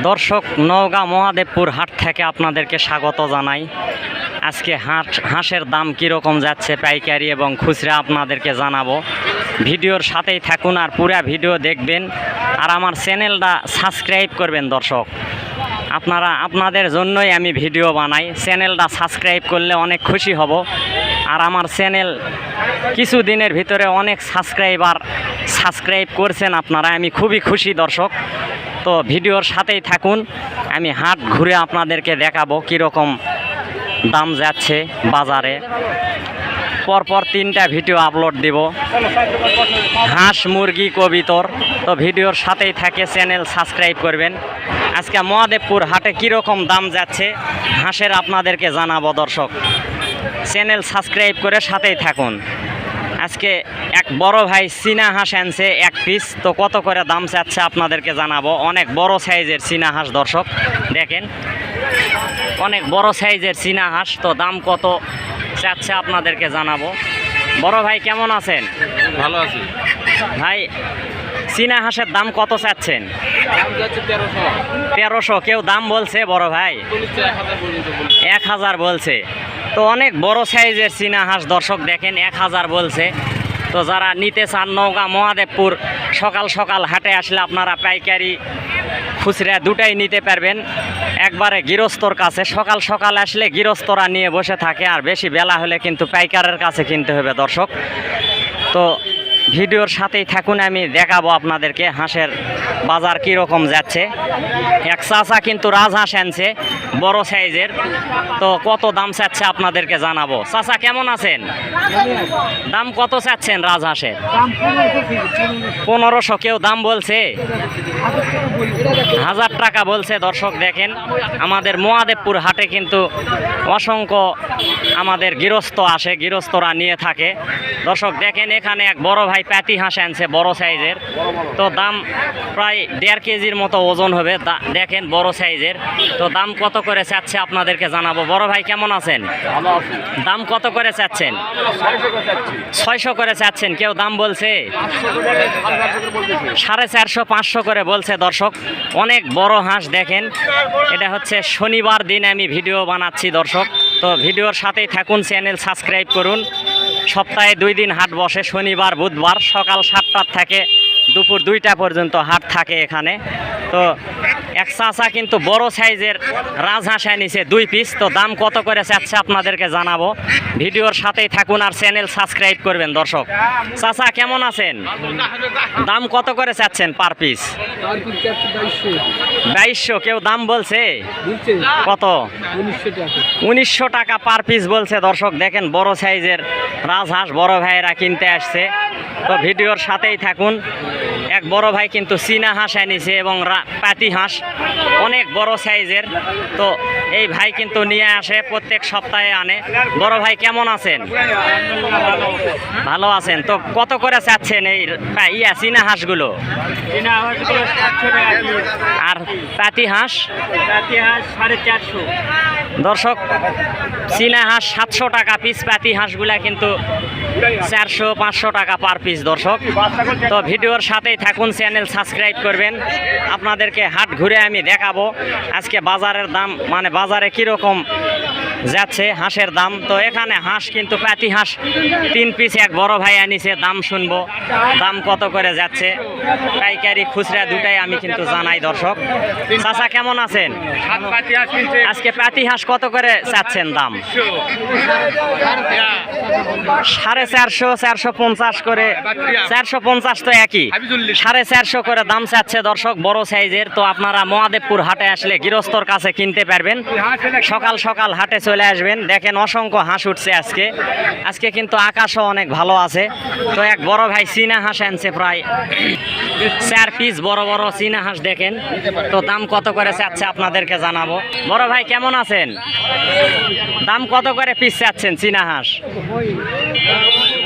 দর্শক, নওগাঁ মহাদেবপুর হাট থেকে আপনাদেরকে স্বাগত জানাই। আজকে হাট, হাঁসের দাম কীরকম যাচ্ছে, পাইকারি এবং খুচরা আপনাদেরকে জানাব। ভিডিওর সাথেই থাকুন আর পুরা ভিডিও দেখবেন। আর আমার চ্যানেলটা সাবস্ক্রাইব করবেন দর্শক। আপনারা, আপনাদের জন্যই আমি ভিডিও বানাই। চ্যানেলটা সাবস্ক্রাইব করলে অনেক খুশি হব। আর আমার চ্যানেল কিছু দিনের ভিতরে অনেক সাবস্ক্রাইবার সাবস্ক্রাইব করছেন আপনারা, আমি খুবই খুশি দর্শক। তো ভিডিওর সাথেই থাকুন, আমি হাট ঘুরে আপনাদেরকে দেখাবো কীরকম দাম যাচ্ছে বাজারে। পরপর তিনটা ভিডিও আপলোড দিব। হাঁস, মুরগি, কবিতর, তো ভিডিওর সাথেই থাকে, চ্যানেল সাবস্ক্রাইব করবেন। আজকে মহাদেবপুর হাটে কীরকম দাম যাচ্ছে, হাঁসের আপনাদেরকে জানাব দর্শক। চ্যানেল সাবস্ক্রাইব করে সাথেই থাকুন। আজকে এক বড় ভাই চীনা হাঁস আনছে এক পিস তো কত করে দাম চাচ্ছে আপনাদেরকে জানাব। অনেক বড় সাইজের চীনা হাঁস দর্শক দেখেন। অনেক বড় সাইজের চীনা হাঁস তো দাম কত চাচ্ছে আপনাদেরকে জানাব। বড় ভাই কেমন আছেন? ভালো আছি। ভাই চীনা হাঁসের দাম কত চাচ্ছেন? তেরোশো। কেউ দাম বলছে বড় ভাই? এক হাজার বলছে। তো অনেক বড় সাইজের চীনা হাঁস দর্শক দেখেন, এক হাজার বলছে। তো যারা নিতে চান নৌকা মহাদেবপুর, সকাল সকাল হাটে আসলে আপনারা পাইকারি খুচরা দুটাই নিতে পারবেন। একবারে গৃহস্থর কাছে, সকাল সকাল আসলে গৃহস্থরা নিয়ে বসে থাকে, আর বেশি বেলা হলে কিন্তু পাইকারের কাছে কিনতে হবে দর্শক। তো ভিডিওর সাথেই থাকুন, আমি দেখাবো আপনাদেরকে হাঁসের বাজার কীরকম যাচ্ছে। এক চাচা কিন্তু রাজহাঁস আনছে, বড় সাইজের। তো কত দাম চাচ্ছে আপনাদেরকে জানাব। চাচা, কেমন আছেন? দাম কত চাচ্ছেন রাজহাঁসের? পনেরোশো কেউ দাম বলছে? হাজার টাকা বলছে, দর্শক দেখেন। আমাদের মহাদেবপুর হাটে কিন্তু অসংখ্য আমাদের গৃহস্থ আসে, গৃহস্থরা নিয়ে থাকে। দর্শক দেখেন, এখানে এক বড় ভাই প্যাতি হাঁস আনছে বড় সাইজের। তো দাম প্রায় দেড় কেজির মতো ওজন হবে। দেখেন বড় সাইজের। তো দাম কত করে চাচ্ছে আপনাদেরকে জানাব। বড় ভাই কেমন আছেন? দাম কত করে চাচ্ছেন? ছয়শো করে চাচ্ছেন কেউ দাম বলছে? সাড়ে চারশো পাঁচশো করে বলছে দর্শক। অনেক বড় হাঁস দেখেন। এটা হচ্ছে শনিবার দিন আমি ভিডিও বানাচ্ছি দর্শক। তো ভিডিওর সাথেই থাকুন চ্যানেল সাবস্ক্রাইব করুন। সপ্তাহে দুই দিন হাট বসে শনিবার বুধবার সকাল সাতটার থেকে দুপুর দুইটা পর্যন্ত হাট থাকে এখানে। তো এক চাচা কিন্তু বড় সাইজের রাজহাঁস নিছে দুই পিস তো দাম কত করে চাচ্ছে আপনাদেরকে জানাব। ভিডিওর সাথেই থাকুন আর চ্যানেল সাবস্ক্রাইব করবেন দর্শক। চাচা, কেমন আছেন? দাম কত করে চাচ্ছেন পার পিস বাইশশো। কেউ দাম বলছে? কত? উনিশশো টাকা পার পিস বলছে দর্শক। দেখেন বড় সাইজের রাজহাঁস বড় ভাইয়েরা কিনতে আসছে। তো ভিডিওর সাথেই থাকুন। এক বড় ভাই কিন্তু চীনা হাঁস এনেছে এবং পাতি হাঁস, অনেক বড় সাইজের। তো এই ভাই কিন্তু নিয়ে আসে, প্রত্যেক সপ্তাহে আনে। বড় ভাই কেমন আছেন? ভালো আছেন। তো কত করে চাচ্ছেন এই ইয়া চীনা হাঁসগুলো? আর পাতি হাঁস? দর্শক, চীনা হাঁস সাতশো টাকা পিস পাতি হাঁসগুলা কিন্তু চারশো, পাঁচশো টাকা পার পিস দর্শক। তো ভিডিওর সাথেই থাকুন চ্যানেল সাবস্ক্রাইব করবেন। আপনাদেরকে হাট ঘুরে আমি দেখাবো। আজকে বাজারের দাম মানে বাজারে কীরকম যাচ্ছে, হাঁসের দাম। তো এখানে হাঁস কিন্তু পাতি হাঁস, তিন পিস এক বড় ভাই আনিছে, দাম শুনব, দাম কত করে যাচ্ছে। পাইকারি খুচরা দুটাই আমি কিন্তু জানাই, দর্শক। চাচা, কেমন আছেন? আজকে পাতি হাঁস কত করে চাচ্ছেন দাম? সাড়ে চারশো চারশো পঞ্চাশ করে, চারশো পঞ্চাশ তো একই। সাড়ে চারশো করে দাম চাচ্ছে দর্শক, বড় সাইজের। তো আপনারা মহাদেবপুর হাটে আসলে গৃহস্থর কাছে কিনতে পারবেন। সকাল সকাল হাটে চলে আসবেন। দেখেন অসংখ্য হাঁস উঠছে আজকে। আজকে কিন্তু আকাশও অনেক ভালো আছে। তো এক বড় ভাই চীনা হাঁস আনছে প্রায়। চার পিস বড় বড় চীনা হাঁস দেখেন। তো দাম কত করে চাচ্ছে আপনাদেরকে জানাব। বড় ভাই, কেমন আছেন? দাম কত করে পিস চাচ্ছেন চীনা হাঁস?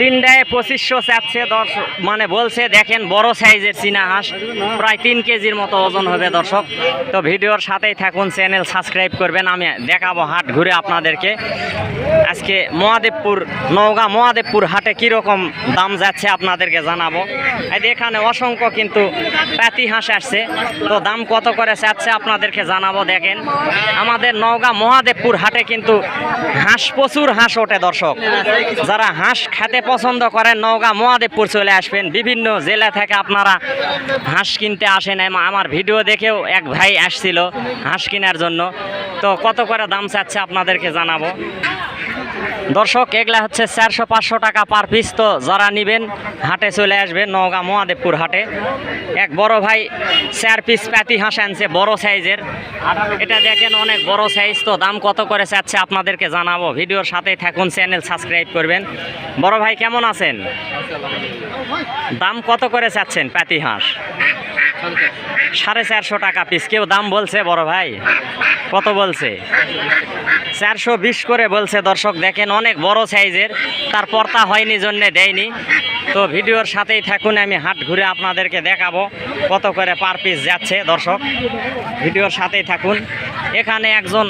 তিনটায় পঁচিশশো চাচ্ছে দর্শক মানে বলছে, দেখেন বড় সাইজের চীনা হাঁস, প্রায় তিন কেজির মতো ওজন হবে দর্শক। তো ভিডিওর সাথেই থাকুন, চ্যানেল সাবস্ক্রাইব করবেন, আমি দেখাবো হাট ঘুরে আপনাদেরকে। আজকে মহাদেবপুর, নওগাঁ মহাদেবপুর হাটে কীরকম দাম যাচ্ছে আপনাদেরকে জানাব। এখানে অসংখ্য কিন্তু প্যাতি হাঁস আসছে। তো দাম কত করে চাচ্ছে আপনাদেরকে জানাব, দেখেন। আমাদের নওগাঁ মহাদেবপুর হাটে কিন্তু হাঁস, প্রচুর হাঁস ওঠে দর্শক। যারা হাঁস খেতে পছন্দ করেন, নওগাঁ, মহাদেবপুর চলে আসবেন। বিভিন্ন জেলা থেকে আপনারা হাঁস কিনতে আসেন। আমার ভিডিও দেখেও এক ভাই আসছিল হাঁস কেনার জন্য। তো কত করে দাম চাচ্ছে আপনাদেরকে জানাব? দর্শক, এগুলা হচ্ছে চারশো পাঁচশো টাকা পার পিস তো যারা নেবেন, হাটে চলে আসবেন নওগাঁ মহাদেবপুর হাটে। এক বড় ভাই চার পিস প্যাতি হাঁস আনছে, বড় সাইজের। এটা দেখেন অনেক বড় সাইজ তো দাম কত করে চাচ্ছে আপনাদেরকে জানাব। ভিডিওর সাথে থাকুন, চ্যানেল সাবস্ক্রাইব করবেন। বড় ভাই, কেমন আছেন? দাম কত করে চাচ্ছেন প্যাতি হাঁস? সাড়ে চারশো টাকা পিস কেউ দাম বলছে, বড় ভাই? কত বলছে? চারশো বিশ করে বলছে দর্শক, দেখেন অনেক বড় সাইজের। তার পর্তা হয়নি, জন্যে দেয়নি। তো ভিডিওর সাথেই থাকুন, আমি হাট ঘুরে আপনাদেরকে দেখাবো কত করে পার পিস যাচ্ছে দর্শক। ভিডিওর সাথেই থাকুন। এখানে একজন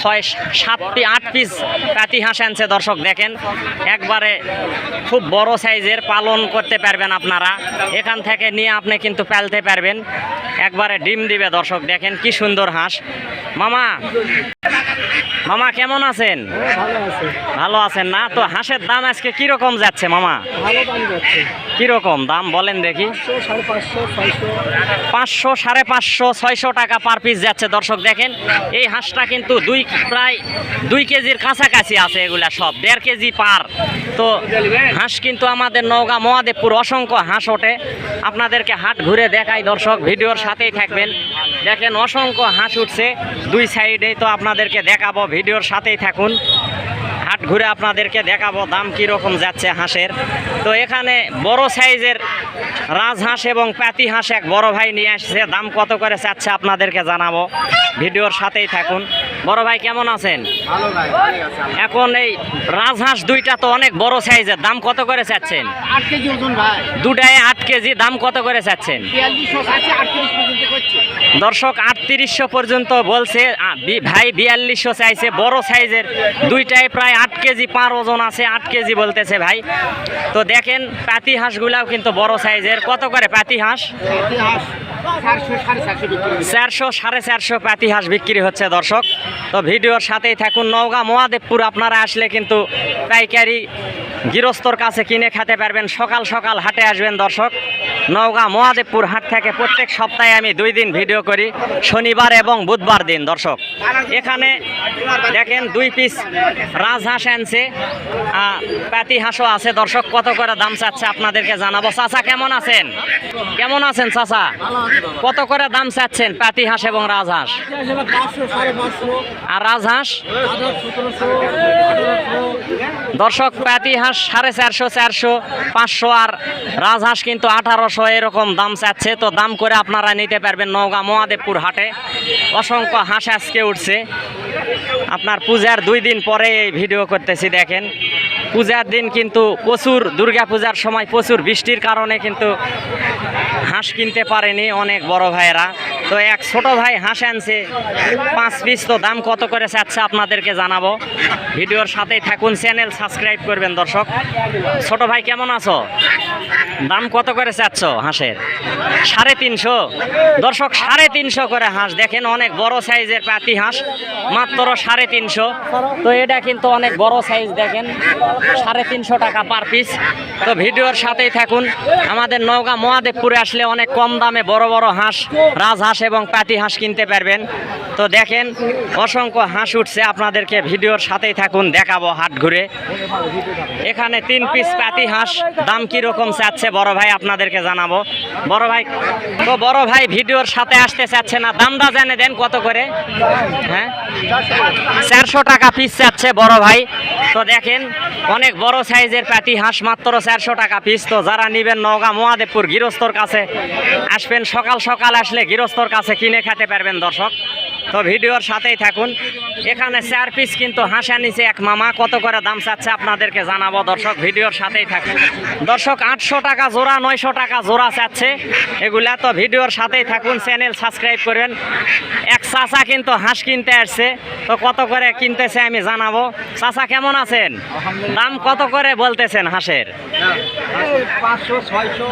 ছয় সাতটি আট পিস কাতি হাঁস আনছে দর্শক দেখেন। একবারে খুব বড় সাইজের পালন করতে পারবেন আপনারা। এখান থেকে নিয়ে আপনি কিন্তু পালতে পারবেন। একবারে ডিম দিবে দর্শক দেখেন কি সুন্দর হাঁস। মামা মামা, কেমন আছেন? ভালো আছেন না? তো হাঁসের দাম আজকে কীরকম যাচ্ছে মামা? কীরকম দাম বলেন দেখি। পাঁচশো সাড়ে পাঁচশো, ছয়শো টাকা পার পিস যাচ্ছে। দর্শক দেখেন, এই হাঁসটা কিন্তু দুই প্রায় দুই কেজির কাছাকাছি আছে এগুলা সব, দেড় কেজি পার। তো হাঁস কিন্তু আমাদের নওগাঁ মহাদেবপুর অসংখ্য হাঁস ওঠে। আপনাদেরকে হাট ঘুরে দেখাই দর্শক, ভিডিওর সাথেই থাকবেন। দেখেন অসংখ্য হাঁস উঠছে দুই সাইডে তো আপনাদেরকে দেখাবো, ভিডিওর সাথেই থাকুন। হাট ঘুরে আপনাদেরকে দেখাবো দাম কীরকম যাচ্ছে হাঁসের। তো এখানে বড় সাইজের রাজহাঁস এবং পাতি হাঁস এক বড় ভাই নিয়ে আসছে। দাম কত করে চাচ্ছে আপনাদেরকে জানাব। ভিডিওর সাথেই থাকুন। বড় ভাই কেমন আছেন? এখন এই রাজহাঁস দুইটা তো অনেক বড় সাইজের দাম কত করে চাচ্ছেন? দুটায় আট কেজি দাম কত করে চাচ্ছেন? দর্শক আটত্রিশশো পর্যন্ত বলছে ভাই বিয়াল্লিশশো চাইছে বড় সাইজের। দুইটায় প্রায় আট কেজি পার ওজন আছে আট কেজি বলতেছে ভাই। তো দেখেন পাতি হাঁসগুলাও কিন্তু বড় সাইজের। কত করে পাতি হাঁস চারশো, সাড়ে চারশো পাতি হাঁস বিক্রি হচ্ছে, দর্শক। তো ভিডিওর সাথেই থাকুন, নওগাঁ, মহাদেবপুর, আপনারা আসলে কিন্তু পাইকারি গৃহস্থর কাছে কিনে খেতে পারবেন। সকাল সকাল হাটে আসবেন, দর্শক। নওগাঁ মহাদেবপুর হাট থেকে প্রত্যেক সপ্তাহে আমি দুই দিন ভিডিও করি। শনিবার এবং বুধবার দিন, দর্শক। এখানে দেখেন দুই পিস রাজহাঁস আনছে পাতি হাঁসও আছে, দর্শক, কত করে দাম চাচ্ছে আপনাদেরকে জানাব। চাচা, কেমন আছেন? কেমন আছেন, চাচা? কত করে দাম চাচ্ছেন পাতি হাঁস এবং রাজহাঁস আর রাজহাঁস দর্শক পাতি হাঁস সাড়ে চারশো চারশো, পাঁচশো, আর রাজহাঁস কিন্তু আঠারোশো। এরকম দাম চাচ্ছে, তো দাম করে আপনারা নিতে পারবেন নওগাঁ মহাদেবপুর হাটে। অসংখ্য হাঁস আজকে উঠছে। আপনার পূজার দুই দিন পরে এই ভিডিও করতেছি, দেখেন। পূজার দিন কিন্তু প্রচুর, দুর্গা পূজার সময় প্রচুর বৃষ্টির কারণে কিন্তু হাঁস কিনতে পারেনি অনেক বড় ভাইয়েরা। তো এক ছোট ভাই হাঁস আনছে, পাঁচ পিস, তো দাম কত করে চাচ্ছে আপনাদেরকে জানাব। ভিডিওর সাথেই থাকুন, চ্যানেল সাবস্ক্রাইব করবেন দর্শক। ছোট ভাই, কেমন আছো? দাম কত করে চাচ্ছ? হাঁসের। সাড়ে তিনশো। দর্শক, সাড়ে তিনশো করে হাঁস। দেখেন অনেক বড় সাইজের পাতি হাঁস, মাত্র সাড়ে তিনশো। তো এটা কিন্তু অনেক বড় সাইজ, দেখেন। সাড়ে তিনশো টাকা পার পিস। তো ভিডিওর সাথেই থাকুন। আমাদের নওগাঁ মহাদেবপুরে আসলে অনেক কম দামে বড় বড় হাঁস, রাজহাঁস এবং পাতি হাঁস কিনতে পারবেন। তো দেখেন, অসংখ্য হাঁস উঠছে আপনাদেরকে ভিডিওর সাথেই থাকুন, দেখাবো হাট ঘুরে। এখানে তিন পিস পাতি হাঁস। দাম কি রকম চাচ্ছে বড় ভাই আপনাদেরকে জানাব। বড় ভাই তো বড় ভাই ভিডিওর সাথে আসতে চাচ্ছে না। দামটা জানে দেন কত করে? হ্যাঁ? চারশো টাকা পিস চাচ্ছে বড় ভাই। তো দেখেন, অনেক বড় সাইজের পাতি হাঁস মাত্র চারশো টাকা পিস তো যারা নিবেন নওগাঁ, মহাদেবপুর গৃহস্থর কাছে আসবেন, সকাল সকাল আসলে গৃহস্থর কাছে কিনে খেতে পারবেন দর্শক। তো ভিডিওর সাথেই থাকুন। এখানে চার পিস কিন্তু হাঁসা নিচে এক মামা। কত করে দাম চাচ্ছে আপনাদেরকে জানাব দর্শক, ভিডিওর সাথেই থাকুন। দর্শক, আটশো টাকা জোড়া, নয়শো টাকা জোড়া চাচ্ছে। এগুলা তো ভিডিওর সাথেই থাকুন চ্যানেল সাবস্ক্রাইব করেন। এক চাচা কিন্তু হাঁস কিনতে আসছে। তো কত করে কিনতেছে আমি জানাব। চাচা কেমন আছেন? দাম কত করে বলতেছেন হাঁসের? পাঁচশো ছয়শো।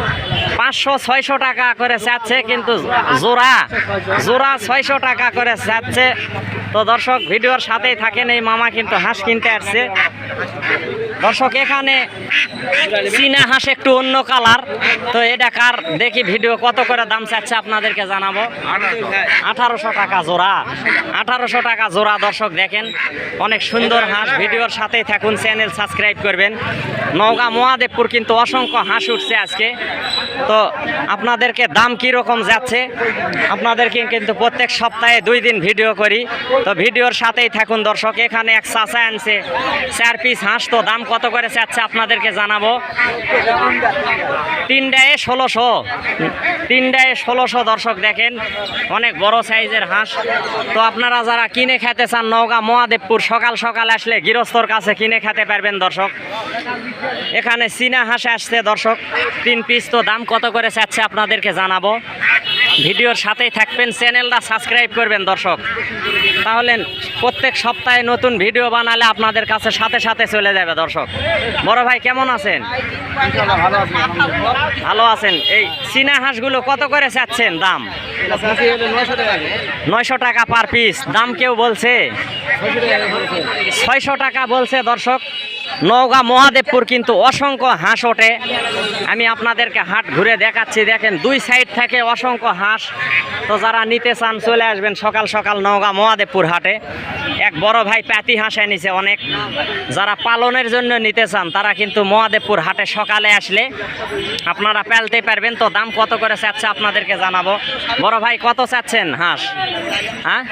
পাঁচশো ছয়শো টাকা করে চাচ্ছে কিন্তু জোড়া জোড়া ছয়শো টাকা করে চাচ্ছে তো দর্শক ভিডিওর সাথেই থাকেন এই মামা কিন্তু হাঁস কিনতে আসছে। দর্শক, এখানে চীনা হাঁস একটু অন্য কালার। তো এটা কার? দেখি ভিডিও কত করে দাম চাচ্ছে আপনাদেরকে জানাব। আঠারোশো টাকা জোড়া। আঠারোশো টাকা জোড়া, দর্শক দেখেন। অনেক সুন্দর হাঁস। ভিডিওর সাথেই থাকুন, চ্যানেল সাবস্ক্রাইব করবেন। নওগাঁ, মহাদেবপুর কিন্তু অসংখ্য হাঁস উঠছে আজকে। তো আপনাদেরকে দাম কি রকম যাচ্ছে? আপনাদেরকে কিন্তু প্রত্যেক সপ্তাহে দুই দিন ভিডিও করি। তো ভিডিওর সাথেই থাকুন, দর্শক। এখানে এক চাচা আনছে, চার পিস হাঁস। তো দাম কত করে চাচ্ছে আপনাদেরকে জানাব? তিনটায় ষোলোশো। তিনটায় ষোলোশো দর্শক দেখেন, অনেক বড় সাইজের হাঁস। তো আপনারা যারা কিনে খেতে চান, নওগাঁ, মহাদেবপুর, সকাল সকাল আসলে গৃহস্থর কাছে কিনে খেতে পারবেন দর্শক। এখানে চীনা হাঁস আসছে দর্শক, তিন পিস তো দাম কত করে চাচ্ছে আপনাদেরকে জানাব? ভিডিওর সাথেই থাকবেন, চ্যানেলটা সাবস্ক্রাইব করবেন দর্শক। তাহলে প্রত্যেক সপ্তাহে নতুন ভিডিও বানালে আপনাদের কাছে সাথে সাথে চলে যাবে দর্শক। বড় ভাই, কেমন আছেন? ভালো আছেন। এই চীনা হাঁসগুলো কত করে চাচ্ছেন দাম? নয়শো টাকা পার পিস। দাম কেউ বলছে? ছয়শো টাকা বলেছে দর্শক। নওগাঁ মহাদেবপুর কিন্তু অসংখ্য হাঁস ওঠে। আমি আপনাদেরকে হাট ঘুরে দেখাচ্ছি, দেখেন দুই সাইড থেকে অসংখ্য হাঁস। তো যারা নিতে চান, চলে আসবেন সকাল সকাল নওগাঁ মহাদেবপুর হাটে। এক বড় ভাই প্যাতি হাঁস এনেছে অনেক। যারা পালনের জন্য নিতে চান, তারা কিন্তু মহাদেবপুর হাটে সকালে আসলে আপনারা পেলতে পারবেন। তো দাম কত করে চাচ্ছে আপনাদেরকে জানাব। বড় ভাই, কত চাচ্ছেন হাঁস? হ্যাঁ?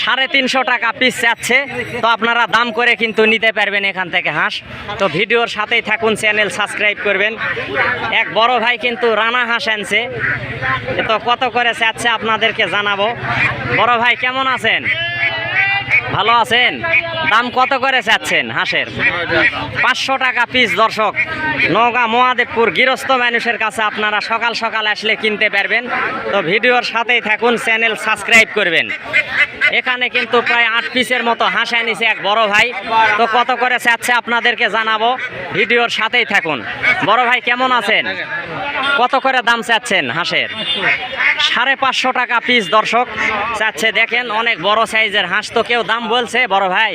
সাড়ে তিনশো টাকা পিস চাচ্ছে। তো আপনারা দাম করে কিন্তু নিতে পারবেন এখান থেকে। হাঁস। তো ভিডিওর সাথেই থাকুন, চ্যানেল সাবস্ক্রাইব করবেন। এক বড় ভাই কিন্তু রানা হাঁস আনছে। তো কত করে চাচ্ছে আপনাদেরকে জানাব। বড় ভাই, কেমন আছেন? ভালো আছেন? দাম কত করে চাচ্ছেন হাঁসের? পাঁচশো টাকা পিস দর্শক। নওগাঁ মহাদেবপুর গৃহস্থ মানুষের কাছে আপনারা সকাল সকাল আসলে কিনতে পারবেন। তো ভিডিওর সাথেই থাকুন, চ্যানেল সাবস্ক্রাইব করবেন। এখানে কিন্তু প্রায় আট পিসের মতো হাঁস এনেছে এক বড় ভাই। তো কত করে চাচ্ছে আপনাদেরকে জানাব। ভিডিওর সাথেই থাকুন। বড় ভাই, কেমন আছেন? কত করে দাম চাচ্ছেন হাঁসের? সাড়ে পাঁচশো টাকা পিস দর্শক, চাচ্ছে, দেখেন, অনেক বড় সাইজের হাঁস তো কেউ দাম বলছে, বড় ভাই।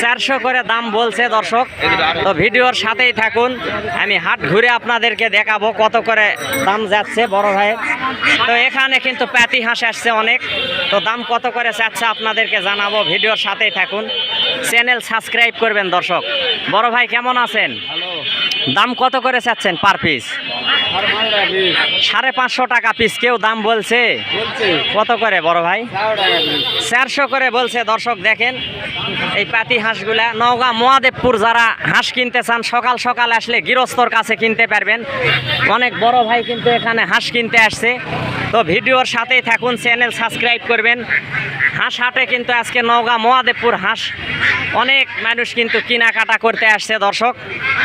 চারশো করে দাম বলছে, দর্শক। তো ভিডিওর সাথেই থাকুন, আমি হাট ঘুরে আপনাদেরকে দেখাবো কত করে দাম যাচ্ছে, বড় ভাই। তো এখানে কিন্তু প্যাতি হাঁস আসছে অনেক। তো দাম কত করে চাচ্ছে আপনাদেরকে জানাব, ভিডিওর সাথেই থাকুন। চ্যানেল সাবস্ক্রাইব করবেন, দর্শক। বড় ভাই, কেমন আছেন? দাম কত করে চাচ্ছেন পার পিস সাড়ে পাঁচশো টাকা পিস কেউ দাম বলছে? কত করে বড় ভাই? চারশো করে বলছে দর্শক দেখেন এই পাতি হাঁসগুলা। নওগাঁ মহাদেবপুর যারা হাঁস কিনতে চান সকাল সকাল আসলে গৃহস্থর কাছে কিনতে পারবেন। অনেক বড় ভাই কিন্তু এখানে হাঁস কিনতে আসছে। তো ভিডিওর সাথেই থাকুন চ্যানেল সাবস্ক্রাইব করবেন। হাঁস হাটে কিন্তু আজকে নওগাঁ মহাদেবপুর হাঁস অনেক মানুষ কিন্তু কেনাকাটা করতে আসছে দর্শক।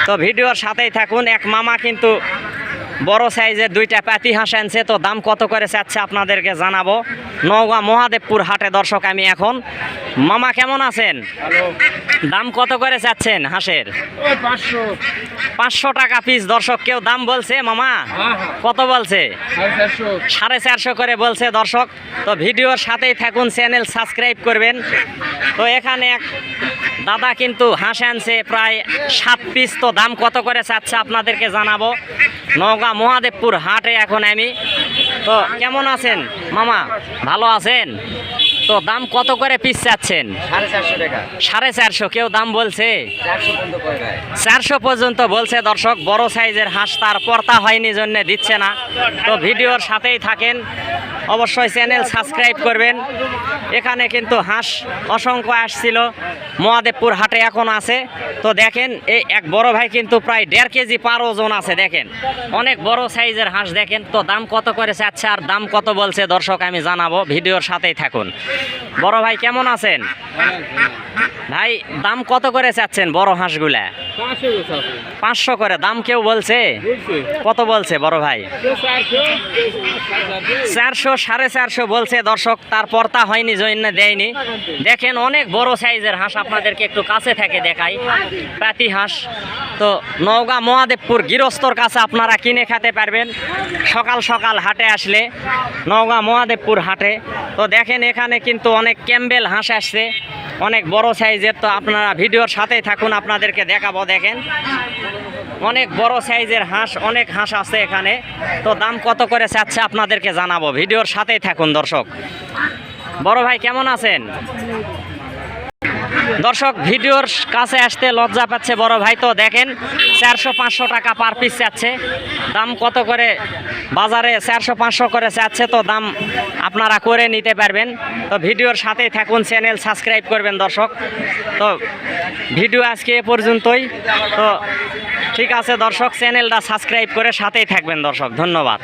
তো ভিডিওর সাথেই থাকুন এক মামা কিন্তু বড় সাইজের দুইটা পাতি হাঁস আনছে। তো দাম কত করে চাচ্ছে আপনাদেরকে জানাব। নওগাঁ মহাদেবপুর হাটে দর্শক আমি এখন। মামা কেমন আছেন? দাম কত করে চাচ্ছেন হাঁসের? পাঁচশো। টাকা পিস দর্শক কেউ দাম বলছে? মামা হ্যাঁ হ্যাঁ। কত বলছে? সাড়ে চারশো করে বলছে দর্শক। তো ভিডিওর সাথেই থাকুন চ্যানেল সাবস্ক্রাইব করবেন। তো এখানে এক দাদা কিন্তু হাঁস আনছে, প্রায় সাত পিস তো দাম কত করে চাচ্ছে আপনাদেরকে জানাব। নওগাঁ মহাদেবপুর হাটে এখন আমি। তো কেমন আছেন? মামা, ভালো আছেন? তো দাম কত করে পিস চাচ্ছেন? সাড়ে চারশো, কেউ দাম বলছে? চারশো পর্যন্ত বলছে দর্শক, বড় সাইজের হাঁস তার পর্তা হয়নি জন্য দিচ্ছে না। তো ভিডিওর সাথেই থাকেন। অবশ্যই চ্যানেল সাবস্ক্রাইব করবেন। এখানে কিন্তু হাঁস অসংখ্য আসছিল। মহাদেবপুর হাটে এখন আছে। তো দেখেন, এই এক বড় ভাই কিন্তু প্রায় দেড় কেজি পার ওজন আছে, দেখেন। অনেক বড় সাইজের হাঁস দেখেন। তো দাম কত করে চাচ্ছে আর দাম কত বলছে দর্শক, আমি জানাব। ভিডিওর সাথেই থাকুন। বড় ভাই কেমন আছেন? ভাই দাম কত করে চাচ্ছেন বড় হাঁসগুলা? পাঁচশো করে দাম কেউ বলছে? কত বলছে বড় ভাই? চারশো সাড়ে চারশো বলছে দর্শক তার পর্তা হয়নি জন্য দেয়নি। দেখেন অনেক বড় সাইজের হাঁস আপনাদেরকে একটু কাছে থেকে দেখাই। পাতি হাঁস তো নওগাঁ মহাদেবপুর গৃহস্থর কাছে আপনারা কিনে খেতে পারবেন। সকাল সকাল হাটে আসলে নওগাঁ মহাদেবপুর হাটে। তো দেখেন এখানে কিন্তু অনেক ক্যাম্বেল হাঁস আসছে অনেক বড় সাইজের তো আপনারা ভিডিওর সাথেই থাকুন, আপনাদেরকে দেখাবো, দেখেন। অনেক বড় সাইজের হাঁস, অনেক হাঁস আছে এখানে। তো দাম কত করে চাচ্ছে আপনাদেরকে জানাব, ভিডিওর সাথেই থাকুন দর্শক। বড় ভাই, কেমন আছেন? দর্শক, ভিডিওর কাছে আসতে লজ্জা পাচ্ছে বড় ভাই তো দেখেন, চারশো পাঁচশো টাকা পার পিস চাচ্ছে দাম কত করে বাজারে চারশো পাঁচশো করে চাচ্ছে তো দাম আপনারা করে নিতে পারবেন। তো ভিডিওর সাথেই থাকুন, চ্যানেল সাবস্ক্রাইব করবেন দর্শক। তো ভিডিও আজকে এ পর্যন্তই। তো ঠিক আছে দর্শক, চ্যানেলটা সাবস্ক্রাইব করে সাথেই থাকবেন দর্শক, ধন্যবাদ।